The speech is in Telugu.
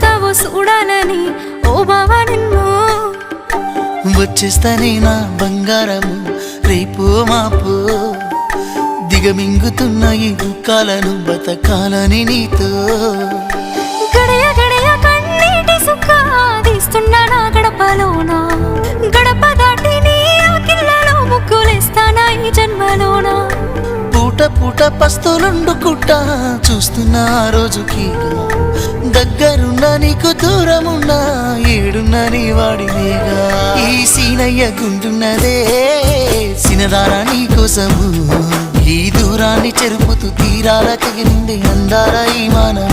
చూడాలని ఓ బావా నిన్ను. వచ్చేస్తానే నా బంగారము రేపు మాపు. దిగమింగుతున్న ఈ దుఃఖాలను బతకాలని నీతో. గడయ గడయ కన్నీటి సుక్క తీస్తున్నా నా గడపలోన. గడప దాటి నీ ఆకిళ్ళలో ముగ్గులేస్తానా ఈ జన్మలోన? పూట పూట పస్తులుండుకుంటా చూస్తున్నా రోజుకి నీకు దూరమున్నా ఏడున్నని వాడినేగా ఈ సీనయ్య గుండున్నదే సినదారా నీ కోసము. ఈ దూరాన్ని చెరుపుతూ తీరాల తెగిరింది అందాల ఈ మానవ